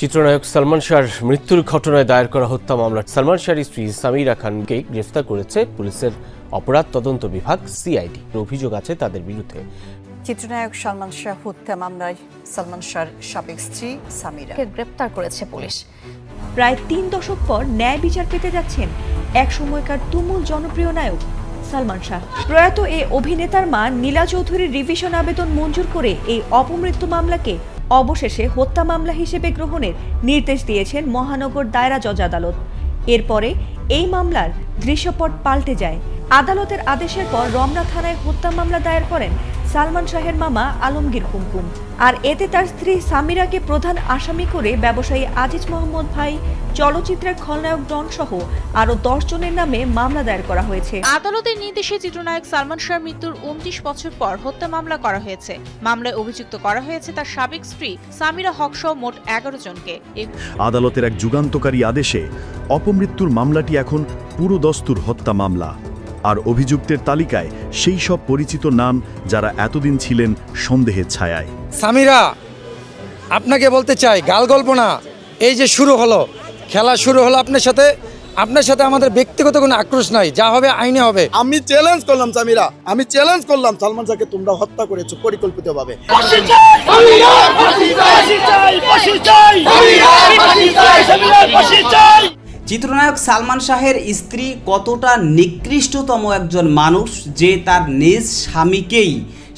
চিত্রনায়ক সালমান শাহর মৃত্যুর ঘটনায় দায়ের করা হত্যা মামলা সালমান শাহর স্ত্রী সামিরা খানকে গ্রেফতার করেছে পুলিশের অপরাধ তদন্ত বিভাগ সিআইডি। অভিযোগ আছে তাদের বিরুদ্ধে। চিত্রনায়ক সালমান শাহ হত্যা মামলায় সালমান শাহর সাবেক স্ত্রী সামিরা। কে গ্রেপ্তার করেছে পুলিশ? প্রায় তিন দশক পর ন্যায় বিচার পেতে যাচ্ছেন এক সময়কার তুমুল জনপ্রিয় নায়ক সালমান শাহ। প্রয়াত এই অভিনেতার মা নীলা চৌধুরীর রিভিশন আবেদন মঞ্জুর করে এই অপমৃত্যু মামলাকে অবশেষে হত্যা মামলা হিসেবে গ্রহণের নির্দেশ দিয়েছেন মহানগর দায়রা জজ আদালত। এরপরে এই মামলার দৃশ্যপট পাল্টে যায়। আদালতের আদেশের পর রমনা থানায় হত্যা মামলা দায়ের করেন সালমান শাহের মামা আলমগীর কুমকুম আর এতে তার স্ত্রী সামিরাকে প্রধান আসামি করে ব্যবসায়ী আজিজ মোহাম্মদ ভাই চলচ্চিত্রের খলনায়ক ডন সহ আরও দশ জনের নামে মামলা দায়ের করা হয়েছে। আদালতের নির্দেশে চিত্রনায়ক সালমান শাহর মৃত্যুর উনত্রিশ বছর পর হত্যা মামলা করা হয়েছে। মামলায় অভিযুক্ত করা হয়েছে তার সাবেক স্ত্রী সামিরা হক সহ মোট এগারো জনকে। আদালতের এক যুগান্তকারী আদেশে অপমৃত্যুর মামলাটি এখন পুরো দস্তুর হত্যা মামলা। আর অভিযুক্তের তালিকায় সেই সব পরিচিত নাম যারা এতদিন ছিলেন সন্দেহের ছায়ায়। সামিরা আপনাকে বলতে চাই গাল গল্প না। এই যে শুরু হলো খেলা শুরু হলো আপনার সাথে। আপনার সাথে আমাদের ব্যক্তিগত কোনো আক্রোশ নাই যা হবে আইনে হবে। আমি চ্যালেঞ্জ করলাম সামিরা। আমি চ্যালেঞ্জ করলাম সালমান শাহকে তোমরা হত্যা করেছ পরিকল্পিতভাবে। চিত্রনায়ক সালমান শাহের স্ত্রী কতটা নিকৃষ্টতম একজন মানুষ যে তার নিজ স্বামীকেই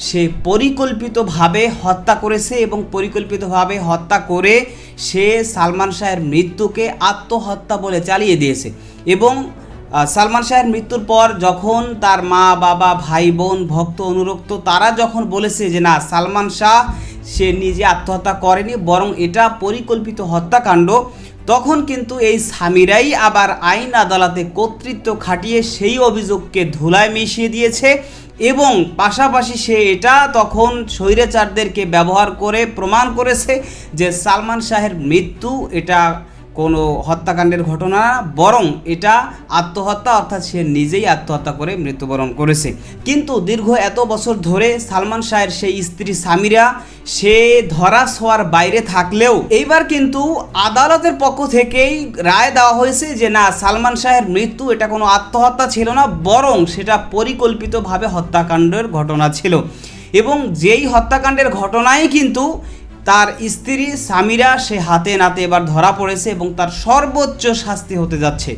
সে পরিকল্পিতভাবে হত্যা করেছে এবং পরিকল্পিতভাবে হত্যা করে সে সালমান শাহের মৃত্যুকে আত্মহত্যা বলে চালিয়ে দিয়েছে। এবং সালমান শাহের মৃত্যুর পর যখন তার মা, বাবা, ভাই, বোন, ভক্ত, অনুরক্ত তারা যখন বলেছে যে না, সালমান শাহ সে নিজে আত্মহত্যা করেনি, বরং এটা পরিকল্পিত হত্যাকাণ্ড তখন কিন্তু এই স্বামীরাই আবার আইন আদালতে কর্তৃত্ব খাটিয়ে সেই অভিযোগকে ধুলায় মিশিয়ে দিয়েছে এবং পাশাপাশি সে এটা তখন স্বৈরাচারদেরকে ব্যবহার করে প্রমাণ করেছে যে সালমান শাহের মৃত্যু এটা কোনো হত্যাকাণ্ডের ঘটনা, বরং এটা আত্মহত্যা, অর্থাৎ সে নিজেই আত্মহত্যা করে মৃত্যুবরণ করেছে। কিন্তু দীর্ঘ এত বছর ধরে সালমান শাহের সেই স্ত্রী সামিরা, সে ধরা ছোঁয়ার বাইরে থাকলেও এইবার কিন্তু আদালতের পক্ষ থেকেই রায় দেওয়া হয়েছে যে না, সালমান শাহের মৃত্যু, এটা কোনো আত্মহত্যা ছিল না, বরং সেটা পরিকল্পিতভাবে হত্যাকাণ্ডের ঘটনা ছিল। এবং যেই হত্যাকাণ্ডের ঘটনায় কিন্তু তার স্ত্রী সামিরা সে হাতে নাতে এবার ধরা পড়েছে এবং তার সর্বোচ্চ শাস্তি হতে যাচ্ছে।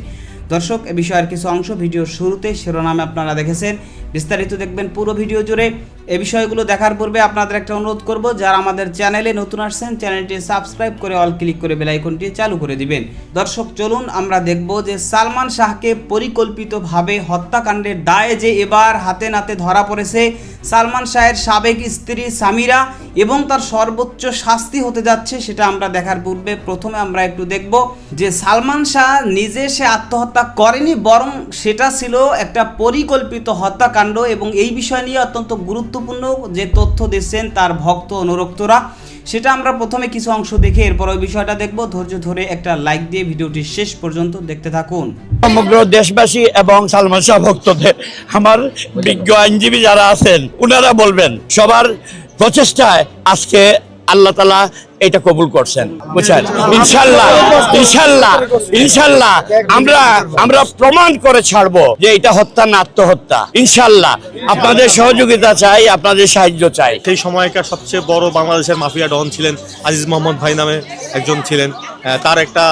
দর্শক, এ বিষয়ের কিছু অংশ ভিডিওর শুরুতে শিরোনামে আপনারা দেখেছেন। বিস্তারিত দেখবেন পুরো ভিডিও জুড়ে। এ বিষয়গুলো দেখার পূর্বে আপনাদের একটা অনুরোধ করব, যারা আমাদের চ্যানেলে নতুন আসছেন, চ্যানেলটি সাবস্ক্রাইব করে অল ক্লিক করে বেলাইকনটি চালু করে দিবেন। দর্শক, চলুন, আমরা দেখব যে সালমান শাহকে পরিকল্পিতভাবে হত্যাকাণ্ডের দায়ে যে এবার হাতে নাতে ধরা পড়েছে, সালমান শাহের সাবেক স্ত্রী সামিরা এবং তার সর্বোচ্চ শাস্তি হতে যাচ্ছে সেটা আমরা দেখার পূর্বে প্রথমে আমরা একটু দেখব যে সালমান শাহ নিজে সে আত্মহত্যা করেনি, বরং সেটা ছিল একটা পরিকল্পিত হত্যাকাণ্ড এবং এই বিষয় নিয়ে অত্যন্ত গুরুত্বপূর্ণ যে তথ্য দিচ্ছেন তার ভক্ত অনুরক্তরা, সেটা আমরা প্রথমে কিছু অংশ দেখে এরপর ওই বিষয়টা দেখব। ধৈর্য ধরে একটা লাইক দিয়ে ভিডিওটি শেষ পর্যন্ত দেখতে থাকুন। সমগ্র দেশবাসী এবং সালমান শাহ ভক্তদের, আমার বিজ্ঞ আইনজীবী যারা আছেন ওনারা বলবেন, সবার প্রচেষ্টায় আজকে আল্লাহ তালা এটা কবুল করছেন। বুঝছেন? ইনশাল্লাহ ইনশাল্লাহ ইনশাল্লাহ আমরা আমরা প্রমাণ করে ছাড়বো যে এটা হত্যা না আত্মহত্যা। ইনশাল্লাহ। আপনাদের সহযোগিতা চাই আপনাদের সাহায্য চাই। সেই সময়কার সবচেয়ে বড় বাংলাদেশের মাফিয়া ডন ছিলেন আজিজ মোহাম্মদ ভাই নামে একজন ছিলেন। তার একটা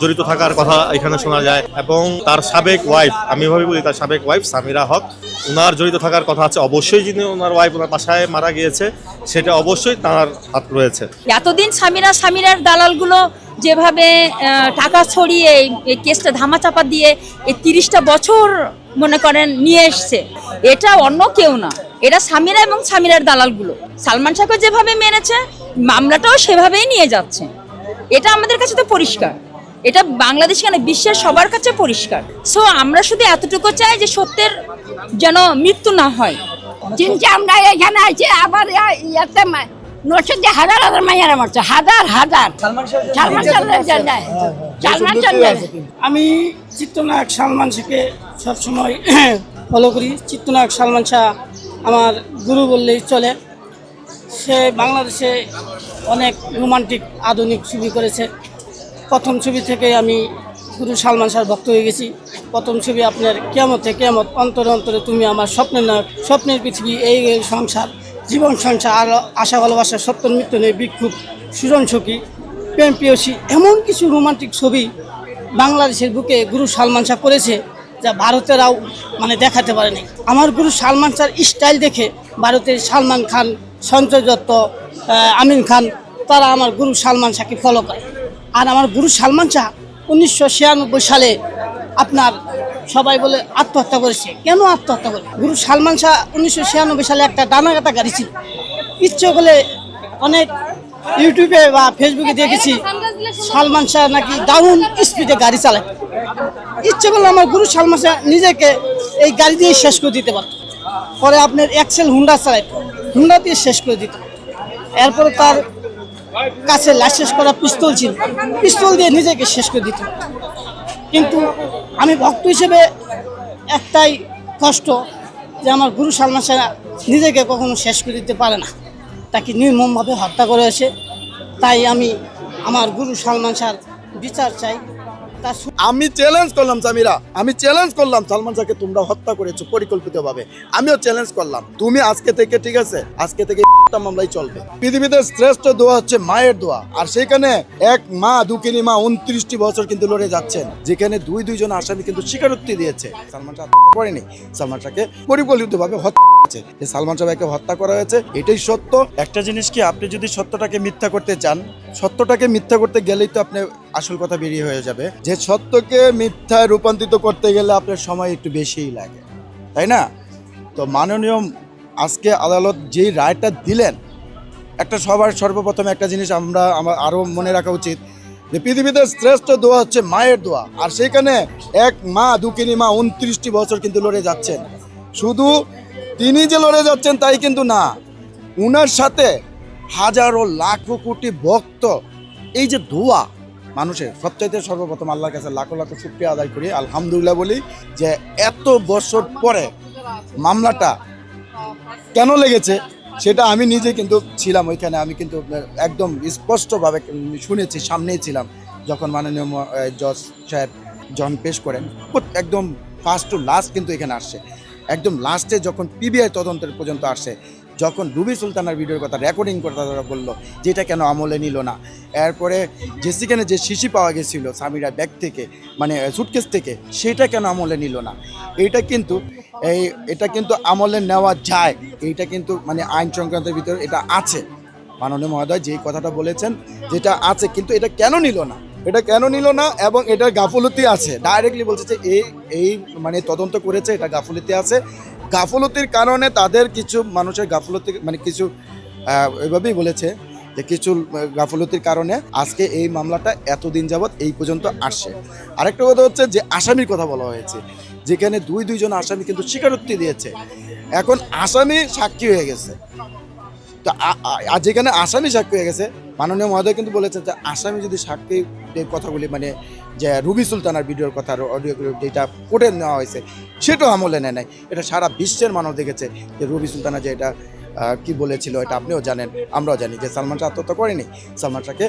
জড়িত থাকার কথা এখানে শোনা যায়। এবং তার সাবেক ওয়াইফ আমি এভাবে বলি তার সাবেক ওয়াইফ সামিরা হক ওনার জড়িত থাকার কথা আছে। অবশ্যই যিনি ওনার ওয়াইফ ওনার বাসায় মারা গিয়েছে সেটা অবশ্যই তার হাত রয়েছে। এতদিন স্বামীরা, স্বামীরার দালালগুলো যেভাবে টাকা ছড়িয়ে এই- কেসটা ধামাচাপা দিয়ে এই তিরিশটা বছর মনে করেন নিয়ে এসছে। এটা অন্য কেউ না। এটা স্বামীরা এবং স্বামীরার দালালগুলো। সালমান শাহকে যেভাবে মেনেছে, মামলাটাও সেভাবেই নিয়ে যাচ্ছে। এটা আমাদের কাছে তো পরিষ্কার। এটা বাংলাদেশ কেন বিশ্বের সবার কাছে পরিষ্কার। সো আমরা শুধু এতটুকু চাই যে সত্যের যেন মৃত্যু না হয়। আমরা এখানে আছি, আবার নরসিংদী হাজার হাজার মাইয়ারা মারছে হাজার হাজার। সালমান সালমান শাহের আমি চিত্রনায়ক সালমান শাহকে সবসময় ফলো করি। চিত্রনায়ক সালমান শাহ আমার গুরু বললেই চলে। সে বাংলাদেশে অনেক রোমান্টিক আধুনিক ছবি করেছে। প্রথম ছবি থেকে আমি গুরু সালমান শাহর ভক্ত হয়ে গেছি। প্রথম ছবি আপনার কেমতে কেমত অন্তরে অন্তরে তুমি আমার স্বপ্নের নায়ক স্বপ্নের পৃথিবী এই এই সংসার। জীবন সংসার আর আশা, ভালোবাসা, সত্যর মৃত্যু নেই বিক্ষোভ, সুজন সখী, প্রেম প্রিয়সী, এমন কিছু রোমান্টিক ছবি বাংলাদেশের বুকে গুরু সালমান শাহ করেছে যা ভারতেরাও মানে দেখাতে পারেনি। আমার গুরু সালমান শাহর স্টাইল দেখে ভারতের সালমান খান, সঞ্জয় দত্ত আমিন খান, তারা আমার গুরু সালমান শাহকে ফলো করে। আর আমার গুরু সালমান শাহ উনিশশো ছিয়ানব্বই সালে আপনার সবাই বলে আত্মহত্যা করেছে। কেন আত্মহত্যা করে? গুরু সালমান শাহ উনিশশো ছিয়ানব্বই সালে একটা ডানাকাটা গাড়ি ছিল। ইচ্ছে করলে অনেক ইউটিউবে বা ফেসবুকে দেখেছি, সালমান শাহ নাকি দারুণ স্পিডে গাড়ি চালায়। ইচ্ছে করলে আমার গুরু সালমান শাহ নিজেকে এই গাড়ি দিয়ে শেষ করে দিতে পারত। পরে আপনার এক্সেল হুন্ডা চালায়। হুন্ডা দিয়ে শেষ করে দিত। এরপরে তার কাছে লাইসেন্স করা পিস্তল ছিল। পিস্তল দিয়ে নিজেকে শেষ করে দিত। কিন্তু আমি ভক্ত হিসেবে একটাই কষ্ট যে আমার গুরু সালমান সেনা নিজেকে কখনো শেষ করে দিতে পারে না। তাকে নির্মমভাবে হত্যা করে এসে তাই আমি আমার গুরু সালমান স্যার বিচার চাই। আমি চ্যালেঞ্জ করলাম, সামিরা। আমি চ্যালেঞ্জ করলাম, সালমান শাহকে তোমরা হত্যা করেছ পরিকল্পিতভাবে। আমিও চ্যালেঞ্জ করলাম। তুমি আজকে থেকে, ঠিক আছে? আজকে থেকে মামলাই চলবে। পৃথিবীতে শ্রেষ্ঠ দোয়া হচ্ছে মায়ের দোয়া। আর সেখানে এক মা, দুকিনি মা উনত্রিশটি বছর কিন্তু লড়ে যাচ্ছেন। যেখানে দুই, দুইজন আসামি কিন্তু স্বীকারোক্তি দিয়েছে। সালমান শাহ করেনি। সালমান শাহকে পরিকল্পিতভাবে হত্যা করেছে সালমান শাহকে হত্যা করা হয়েছে, এটাই সত্য। একটা জিনিস কি, আপনি যদি সত্যটাকে মিথ্যা করতে চান, সত্যটাকে মিথ্যা করতে গেলেই তো আপনি আসল কথা বেরিয়ে হয়ে যাবে যে সত্যকে মিথ্যায় রূপান্তরিত করতে গেলে আপনার সময় একটু বেশিই লাগে, তাই না? তো মাননীয় আজকে আদালত যেই রায়টা দিলেন, একটা সবার সর্বপ্রথম একটা জিনিস আমরা, আমার আরও মনে রাখা উচিত যে পৃথিবীতে শ্রেষ্ঠ দোয়া হচ্ছে মায়ের দোয়া, আর সেখানে এক মা, দুকিনি মা উনত্রিশটি বছর কিন্তু লড়ে যাচ্ছেন। শুধু তিনি যে লড়ে যাচ্ছেন তাই কিন্তু না, উনার সাথে হাজারো লাখো কোটি ভক্ত, এই যে দোয়া মানুষের সবচাইতে সর্বপ্রথম আল্লাহর কাছে লাখো লাখো শুক্রিয়া আদায় করি, আলহামদুলিল্লাহ বলি যে এত বছর পরে মামলাটা কেন লেগেছে সেটা আমি নিজে কিন্তু ছিলাম ওইখানে, আমি কিন্তু একদম স্পষ্টভাবে শুনেছি, সামনেই ছিলাম যখন মাননীয় জজ সাহেব জন পেশ করেন, একদম ফার্স্ট টু লাস্ট কিন্তু এখানে আসছে। একদম লাস্টে যখন পিবিআই তদন্তের পর্যন্ত আসে যখন রুবি সুলতানার ভিডিওর কথা রেকর্ডিং করতে তারা বলল যেটা কেন আমলে নিল না। এরপরে যে সেখানে যে শিশি পাওয়া গেছিল সামিরা ব্যাগ থেকে মানে সুটকেস থেকে, সেটা কেন আমলে নিল না? এইটা কিন্তু এই, এটা কিন্তু আমলে নেওয়া যায়। এইটা কিন্তু মানে আইন সংক্রান্তের ভিতরে এটা আছে। মাননীয় মহোদয় যেই কথাটা বলেছেন, যেটা আছে, কিন্তু এটা কেন নিল না? এটা কেন নিল না এবং এটার গাফলতি আছে? ডাইরেক্টলি বলছে যে এই এই মানে তদন্ত করেছে, এটা গাফলতি আছে। গাফলতির কারণে তাদের কিছু মানুষের গাফলতি মানে কিছু এভাবেই বলেছে যে কিছু গাফলতির কারণে আজকে এই মামলাটা এতদিন যাবৎ এই পর্যন্ত আসছে। আরেকটা কথা হচ্ছে যে আসামির কথা বলা হয়েছে, যেখানে দুই, দুইজন আসামি কিন্তু স্বীকারোক্তি দিয়েছে। এখন আসামি সাক্ষী হয়ে গেছে। তো যেখানে আসামি সাক্ষী হয়ে গেছে মাননীয় মহোদয় কিন্তু বলেছেন যে আসামি যদি সাক্ষী কথাগুলি মানে যে রুবি সুলতানার ভিডিওর কথা অডিও যেটা কোর্টে নেওয়া হয়েছে, সেটাও আমলে নেয় নাই। এটা সারা বিশ্বের মানুষ দেখেছে যে রুবি সুলতানা যে এটা কি বলেছিল, এটা আপনিও জানেন, আমরাও জানি যে সালমান শাহ আত্মহত্যা করেনি। সালমান শাহকে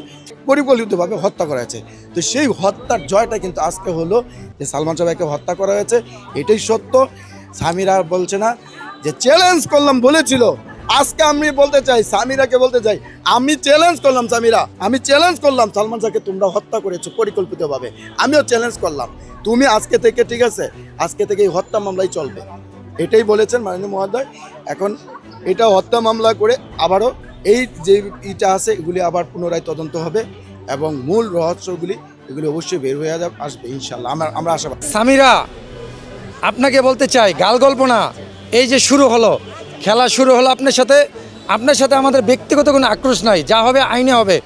পরিকল্পিতভাবে হত্যা করা হয়েছে। তো সেই হত্যার জয়টা কিন্তু আজকে হলো যে সালমান শাহকে হত্যা করা হয়েছে, এটাই সত্য। স্বামীরা বলছে না যে চ্যালেঞ্জ করলাম বলেছিল আজকে আমি বলতে চাই, সামিরাকে বলতে চাই, আমি চ্যালেঞ্জ করলাম সামিরা, আমি চ্যালেঞ্জ করলাম। সালমান শাহকে তোমরা হত্যা করেছ পরিকল্পিতভাবে। আমিও চ্যালেঞ্জ করলাম। তুমি আজকে থেকে, ঠিক আছে? আজকে থেকে এই হত্যা মামলাই চলবে। এটাই বলেছেন মাননীয় মহোদয়। এখন এটা হত্যা মামলা করে আবারও এই যে ইটা আছে, এগুলি আবার পুনরায় তদন্ত হবে এবং মূল রহস্যগুলি, এগুলি অবশ্যই বের হয়ে যাবে আসবে ইনশাল্লাহ আমরা আমরা আশাবাদ। সামিরা, আপনাকে বলতে চাই, গাল গল্প না, এই যে শুরু হলো খেলা শুরু হলো আপনার সাথে। আপনার সাথে আমাদের ব্যক্তিগত কোনো আক্রোশ নাই যা হবে আইনে হবে।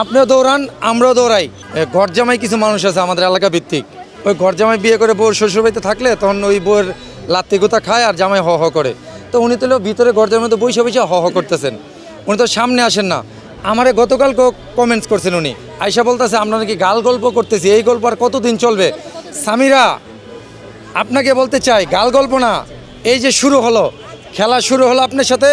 আপনিও দৌড়ান আমরাও দৌড়াই। এ, ঘর জামাই কিছু মানুষ আছে আমাদের এলাকা ভিত্তিক ওই ঘর জামাই বিয়ে করে বউর শ্বশুরবাড়িতে থাকলে তখন ওই বউয়ের লাত্তি গোতা খায় আর জামাই হ হ করে। তো উনি তো ভিতরে ঘর জামাই তো বৈশা বৈশা হ হ করতেছেন। উনি তো সামনে আসেন না। আমারে গতকাল কমেন্টস করছেন উনি। আয়সা বলতেছে আমরা নাকি গাল গল্প করতেছি এই গল্প আর কতদিন চলবে? সামিরা আপনাকে বলতে চাই গাল গল্প না। এই যে শুরু হলো খেলা শুরু হলো আপনার সাথে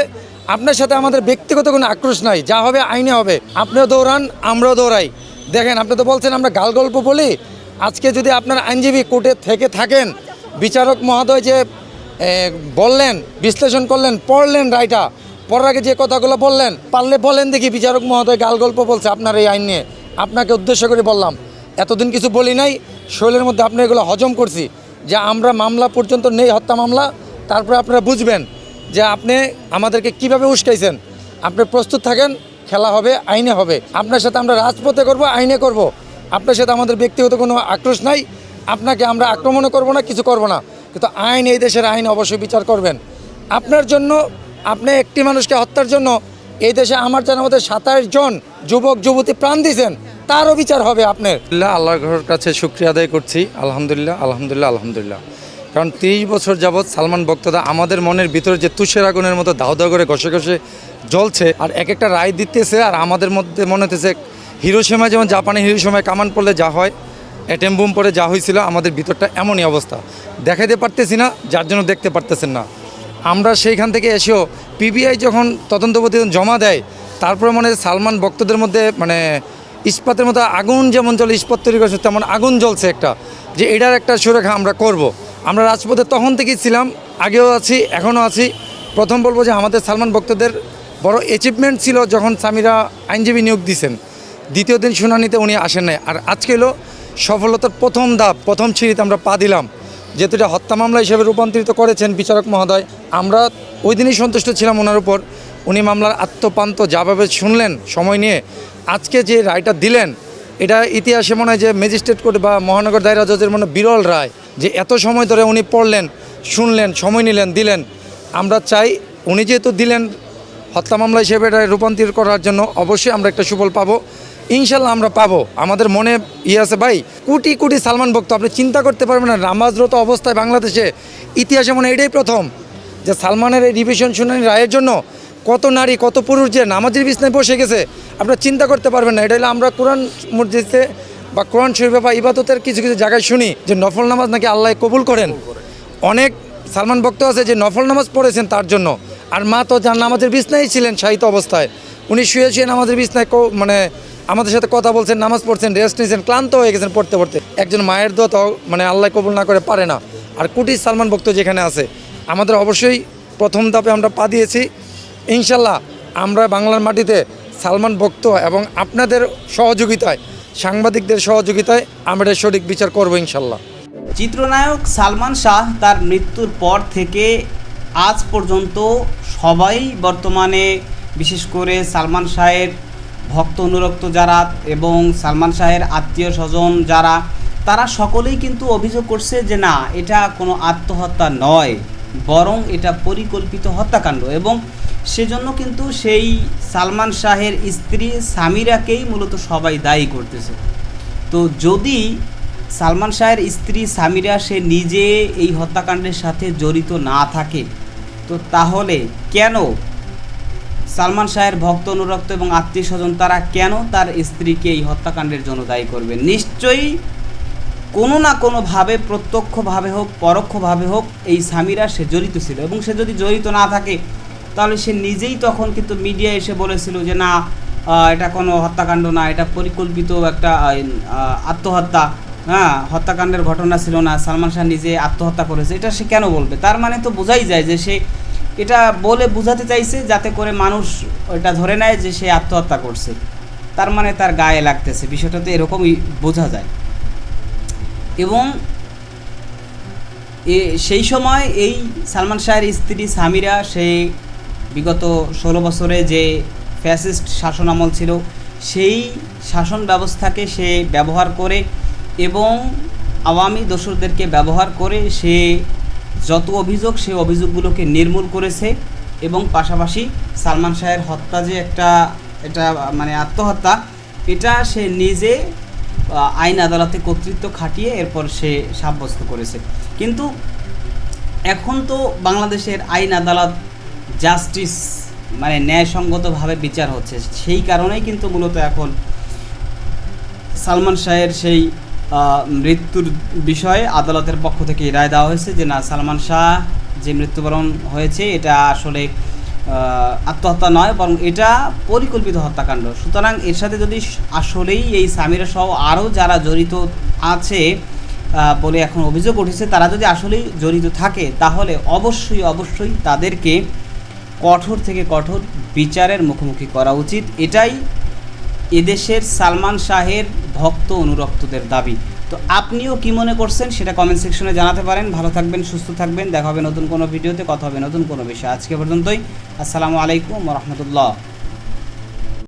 আপনার সাথে আমাদের ব্যক্তিগত কোনো আক্রোশ নাই। যা হবে আইনে হবে। আপনিও দৌড়ান, আমরাও দৌড়াই। দেখেন, আপনি তো বলছেন আমরা গাল গল্প বলি। আজকে যদি আপনার আইনজীবী কোর্টে থেকে থাকেন, বিচারক মহোদয় যে বললেন, বিশ্লেষণ করলেন, পড়লেন রায়টা, পড়ার আগে যে কথাগুলো বললেন, পারলে বলেন দেখি বিচারক মহোদয় গাল গল্প বলছে আপনার এই আইন নিয়ে। আপনাকে উদ্দেশ্য করে বললাম, এতদিন কিছু বলি নাই, শৈলের মধ্যে আপনি এগুলো হজম করছি। যে আমরা মামলা পর্যন্ত নেই, হত্যা মামলা, তারপরে আপনারা বুঝবেন। যে আপনি আমাদেরকে কীভাবে উস্কাইছেন? আপনি প্রস্তুত থাকেন, খেলা হবে, আইনে হবে। আপনার সাথে আমরা রাজপথে করব, আইনে করব। আপনার সাথে আমাদের ব্যক্তিগত কোনো আক্রোশ নাই। আপনাকে আমরা আক্রমণও করব না, কিছু করব না। কিন্তু আইন, এই দেশের আইন অবশ্যই বিচার করবেন। আপনার জন্য, আপনি একটি মানুষকে হত্যার জন্য এই দেশে আমার জানার মধ্যে সাতাশ জন যুবক, যুবতী প্রাণ দিয়েছেন। তারও বিচার হবে আপনার। আল্লাহর কাছে শুক্রিয়া আদায় করছি। আলহামদুলিল্লাহ আলহামদুলিল্লাহ আলহামদুলিল্লাহ। কারণ তিরিশ বছর যাবৎ সালমান বক্তদা আমাদের মনের ভিতরে যে তুষের আগুনের মতো দাও দাও করে ঘষে ঘষে জ্বলছে আর এক একটা রায় দিতেছে আর আমাদের মধ্যে মনে হতেছে হিরো হিরোসীমা যেমন জাপানি হিরোসীমায় কামান পড়লে যা হয়, অ্যাটেম বুম পরে যা হয়েছিল আমাদের ভিতরটা এমনই অবস্থা। দেখাইতে পারতেছি না, যার জন্য দেখতে পারতেছেন না। আমরা সেইখান থেকে এসেও পিবিআই যখন তদন্ত প্রতিবেদন জমা দেয়, তারপরে মনে সালমান ভক্তদের মধ্যে মানে ইস্পাতের মতো আগুন যেমন জল ইস্পাত তৈরি করছে, তেমন আগুন জ্বলছে একটা। যে এটার একটা সুরক্ষা আমরা করব। আমরা রাজপথে তখন থেকেই ছিলাম, আগেও আছি, এখনও আছি। প্রথম বলব যে আমাদের সালমান ভক্তদের বড় অ্যাচিভমেন্ট ছিল যখন স্বামীরা আইনজীবী নিয়োগ দিয়েছেন। দ্বিতীয় দিন শুনানিতে উনি আসেন নাই। আর আজকে হলো সফলতার প্রথম ধাপ, প্রথম সিঁড়িতে আমরা পা দিলাম। যেহেতু এটা হত্যা মামলা হিসেবে রূপান্তরিত করেছেন বিচারক মহোদয়, আমরা ওই দিনই সন্তুষ্ট ছিলাম ওনার উপর। উনি মামলার আত্মপান্ত যাভাবে শুনলেন সময় নিয়ে, আজকে যে রায়টা দিলেন এটা ইতিহাসে মনে হয় যে ম্যাজিস্ট্রেট কোর্ট বা মহানগর দায়রা জজের মনে বিরল রায় যে এত সময় ধরে উনি পড়লেন, শুনলেন, সময় নিলেন, দিলেন। আমরা চাই উনি যেহেতু দিলেন, হত্যা মামলা হিসেবে এটা রূপান্তর করার জন্য অবশ্যই আমরা একটা সুফল পাবো। ইনশাল্লাহ আমরা পাবো। আমাদের মনে ইয়ে আছে, ভাই, কোটি কোটি সালমান ভক্ত, আপনি চিন্তা করতে পারবেন না, নামাজরত অবস্থায় বাংলাদেশে ইতিহাসে মনে এটাই প্রথম যে সালমানের এই রিভিশন শুনানি রায়ের জন্য কত নারী, কত পুরুষ যে নামাজের বিছনায় বসে গেছে, আপনারা চিন্তা করতে পারবেন না। এটা হলো আমরা কোরআন মসজিদে বা কোরআন শরীফে বা ইবাদতের কিছু কিছু জায়গায় শুনি যে নফল নামাজ নাকি আল্লাহ কবুল করেন। অনেক সালমান ভক্ত আছে যে নফল নামাজ পড়েছেন তার জন্য। আর মা তো যার নামাজের বিছনায় ছিলেন শাহিত অবস্থায়, উনি শুয়ে শুয়ে নামাজের বিছনায় মানে আমাদের সাথে কথা বলছেন, নামাজ পড়ছেন, রেস্ট নিয়েছেন, ক্লান্ত হয়ে গেছেন পড়তে পড়তে। একজন মায়ের দোয়া তো মানে আল্লাহ কবুল না করে পারে না। আর কোটি সালমান ভক্ত যেখানে আছে, আমাদের অবশ্যই প্রথম ধাপে আমরা পা দিয়েছি। ইনশাল্লাহ আমরা বাংলার মাটিতে সালমান ভক্ত এবং আপনাদের সহযোগিতায়, সাংবাদিকদের সহযোগিতায় আমরা সঠিক বিচার করব ইনশাল্লাহ। চিত্রনায়ক সালমান শাহ তার মৃত্যুর পর থেকে আজ পর্যন্ত সবাই বর্তমানে বিশেষ করে সালমান শাহের ভক্ত অনুরক্ত যারা এবং সালমান শাহের আত্মীয় স্বজন যারা, তারা সকলেই কিন্তু অভিযোগ করছে যে না, এটা কোনো আত্মহত্যা নয়, বরং এটা পরিকল্পিত হত্যাকাণ্ড এবং সেজন্য কিন্তু সেই সালমান শাহের স্ত্রী সামিরাকেই মূলত সবাই দায়ী করতেছে। তো যদি সালমান শাহের স্ত্রী সামিরা সে নিজে এই হত্যাকাণ্ডের সাথে জড়িত না থাকে, তো তাহলে কেন সালমান শাহের ভক্ত অনুরক্ত এবং আত্মীয় স্বজন তারা কেন তার স্ত্রীকে এই হত্যাকাণ্ডের জন্য দায়ী করবে? নিশ্চয়ই কোনো না কোনোভাবে, প্রত্যক্ষভাবে হোক, পরোক্ষভাবে হোক, এই সামিরা সে জড়িত ছিল এবং সে যদি জড়িত না থাকে তাহলে সে নিজেই তখন কিন্তু মিডিয়া এসে বলেছিল যে, না এটা কোনো হত্যাকাণ্ড না, এটা পরিকল্পিত একটা আত্মহত্যা। হ্যাঁ হত্যাকাণ্ডের ঘটনা ছিল না, সালমান শাহ নিজে আত্মহত্যা করেছে। এটা সে কেন বলবে? তার মানে তো বোঝাই যায় যে সে এটা বলে বোঝাতে চাইছে যাতে করে মানুষ এটা ধরে নেয় যে সে আত্মহত্যা করছে। তার মানে তার গায়ে লাগতেছে। বিষয়টা তো এরকমই বোঝা যায়। এবং সেই সময় এই সালমান শাহের স্ত্রী সামিরা, সে বিগত ষোলো বছরে যে ফ্যাসিস্ট শাসন আমল ছিল, সেই শাসন ব্যবস্থাকে সে ব্যবহার করে এবং আওয়ামী দোসরদেরকে ব্যবহার করে সে যত অভিযোগ সেই অভিযোগগুলোকে নির্মূল করেছে এবং পাশাপাশি সালমান শাহের হত্যা যে একটা, এটা মানে আত্মহত্যা, এটা সে নিজে আইন আদালতে কর্তৃত্ব খাটিয়ে এরপর সে সাব্যস্ত করেছে। কিন্তু এখন তো বাংলাদেশের আইন আদালত জাস্টিস মানে ন্যায়সঙ্গতভাবে বিচার হচ্ছে। সেই কারণেই কিন্তু মূলত এখন সালমান শাহের সেই মৃত্যুর বিষয়ে আদালতের পক্ষ থেকে রায় দেওয়া হয়েছে যে না, সালমান শাহ যে মৃত্যুবরণ হয়েছে, এটা আসলে আত্মহত্যা নয়, বরং এটা পরিকল্পিত হত্যাকাণ্ড। সুতরাং এর সাথে যদি আসলেই এই সামিরা সহ আরও যারা জড়িত আছে বলে এখন অভিযোগ উঠেছে, তারা যদি আসলেই জড়িত থাকে, তাহলে অবশ্যই অবশ্যই তাদেরকে কঠোর থেকে কঠোর বিচারের মুখোমুখি করা উচিত। এটাই এদেশের সালমান শাহের ভক্ত অনুরক্তদের দাবি। তো আপনিও কি মনে করছেন সেটা কমেন্ট সেকশনে জানাতে পারেন। ভালো থাকবেন, সুস্থ থাকবেন। দেখা হবে নতুন কোনো ভিডিওতে কথা হবে নতুন কোনো বিষয়। আজকে পর্যন্তই। আসসালামু আলাইকুম রহমতুল্লাহ।